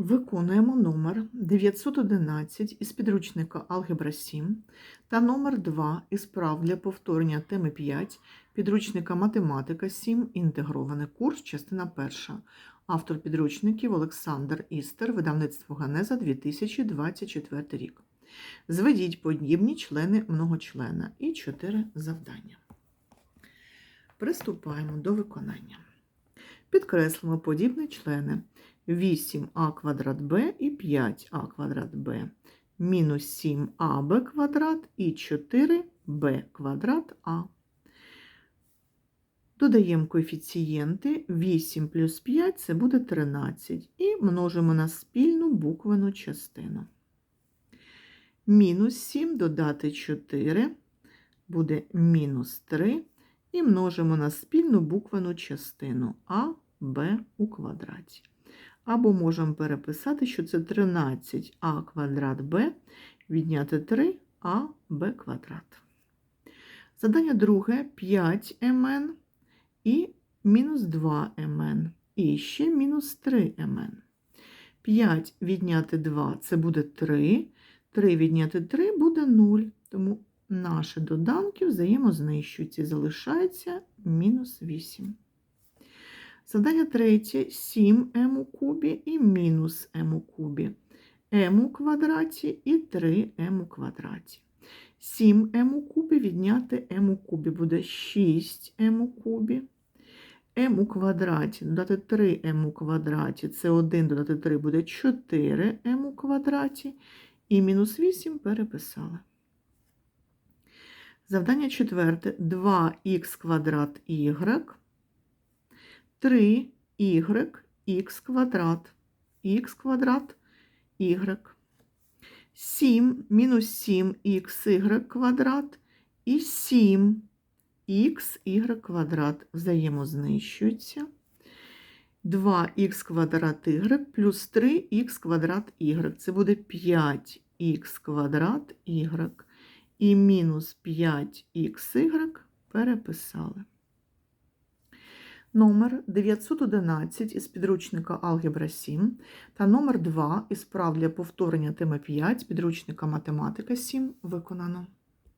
Виконуємо номер 911 із підручника Алгебра 7 та номер 2 із прав для повторення теми 5 підручника Математика 7. Інтегрований курс, частина 1. Автор підручників Олександр Істер, видавництво Ганеза 2024 рік. Зведіть подібні члени многочлена і 4 завдання. Приступаємо до виконання. Підкреслимо подібні члени. 8а квадрат b і 5а квадрат b, мінус 7аб квадрат і 4b квадрат а. Додаємо коефіцієнти 8 плюс 5 це буде 13. І множимо на спільну буквену частину. Мінус 7 додати 4 буде мінус 3. І множимо на спільну буквену частину а, b у квадраті. Або можемо переписати, що це 13а квадрат b відняти 3аб квадрат. Задання друге 5мн і мінус 2мн. І ще мінус 3мн. 5 відняти 2 це буде 3. 3 відняти 3 буде 0. Тому наші доданки взаємознищуються. Залишається мінус 8. Задання третє 7m у кубі і мінус m у кубі. m у квадраті і 3m у квадраті. 7m у кубі відняти m у кубі буде 6m у кубі. m у квадраті додати 3m у квадраті. Це 1 додати 3 буде 4m у квадраті. І мінус 8 переписали. Завдання четверте 2х квадрат y. 3y х квадрат, х квадрат y, 7 мінус 7xy квадрат і 7xy квадрат взаємознищуються. 2х квадрат y плюс 3х квадрат y. Це буде 5х квадрат y. І мінус 5xy переписали. Номер 911 із підручника Алгебра 7 та номер 2 із прав для повторення теми 5 підручника Математика 7 виконано.